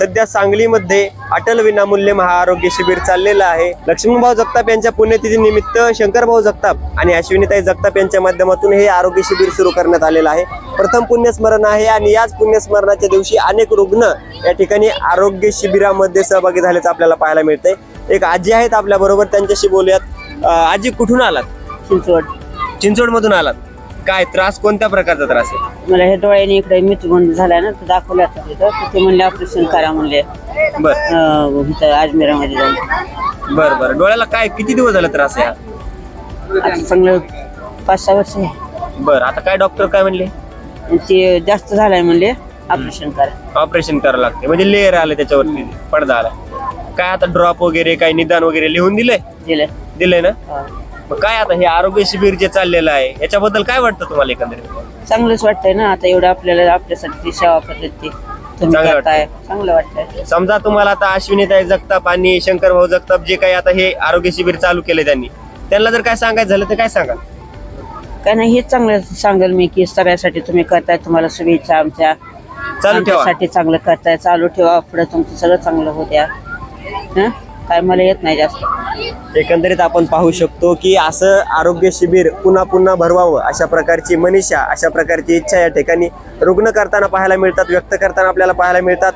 सध्या सांगलीमध्ये अटल विनामूल्य महाआरोग्य शिबिर चाललेलं आहे. लक्ष्मणभाऊ जगताप यांच्या पुण्यतिथी निमित्त शंकरभाऊ जगताप आणि अश्विनीताई जगताप यांच्या माध्यमातून हे आरोग्य शिबिर सुरू करण्यात आलेलं आहे. प्रथम पुण्यस्मरण आहे आणि याच पुण्यस्मरणाच्या दिवशी अनेक रुग्ण या ठिकाणी आरोग्य शिबिरामध्ये सहभागी झाल्याचं आपल्याला पाहायला मिळतंय. एक आजी आहेत आपल्या बरोबर त्यांच्याशी बोलूयात. आजी कुठून आलात? चिंचवड. चिंचवड मधून आलात. काय त्रास कोणत्या प्रकारचा त्रास आहे? मला हे डोळ्याने इकडे मितबंद झालाय ना तर दाखवलं आता तिथं. तर ते म्हणले ऑपरेशन करा म्हणले. बर. अं, इथं अजमेरामध्ये जाऊन. बर बर. डोळ्याला काय किती दिवस झाला त्रास आहे हा? आता चांगलं पाच सहा वर्ष आहे. बर आता काय डॉक्टर काय म्हणले? आणि ते जास्त झालाय म्हणले ऑपरेशन करा. ऑपरेशन करावं लागते म्हणजे लेअर आलं त्याच्यावरती पडदा आला. काय आता ड्रॉप वगैरे काय निदान वगैरे लिहून दिलंय? दिलं दिलंय ना? हा. मग काय आता हे आरोग्य शिबिर जे चाललेलं आहे याच्याबद्दल काय वाटतं तुम्हाला एकंदरीत? चांगलंच वाटतंय ना आता एवढं आपल्याला आपल्यासाठी ती सेवा करतात ती तुम्ही चांगलं करताय. चांगलं वाटतंय. समजा तुम्हाला आता अश्विनीताई जगताप आणि शंकर भाऊ जगताप जे काही आता हे आरोग्य शिबिर चालू केले त्यांनी त्यांना जर काय सांगायचं झालं तर काय सांगा काय नाही हेच चांगलं सांगेल मी की सगळ्यासाठी तुम्ही करताय तुम्हाला शुभेच्छा आमच्या. चालू ठेवा. आमच्यासाठी चांगलं करताय चालू ठेवा पुढे तुमचं सगळं चांगलं होऊ द्या. हं? काय मला येत नाही जास्त. एकंदरीत आपण पाहू शकतो की असं आरोग्य शिबिर पुन्हा पुन्हा भरवावं अशा प्रकारची मनीषा अशा प्रकारची इच्छा या ठिकाणी रुग्ण करताना पाहायला मिळतात व्यक्त करताना आपल्याला पाहायला मिळतात.